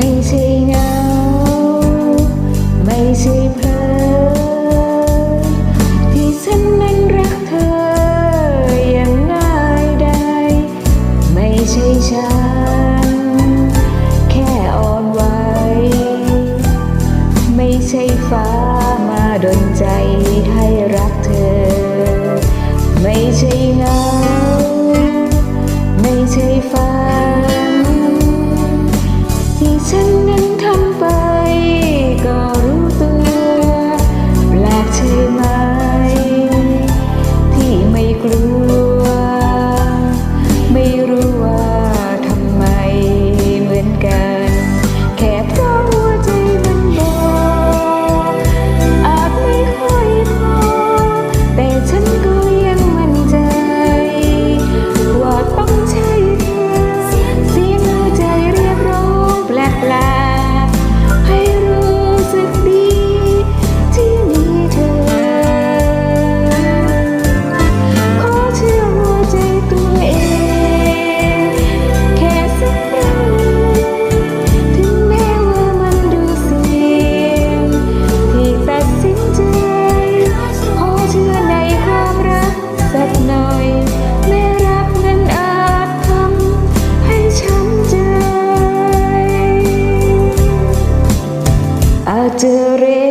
ไม่ใช่เงา ไม่ใช่เพลิที่ฉันนั้นรักเธออย่างง่ายดายไม่ใช่ฉัน แค่อ่อนไหวไม่ใช่ฟ้ามาดนใจ to read.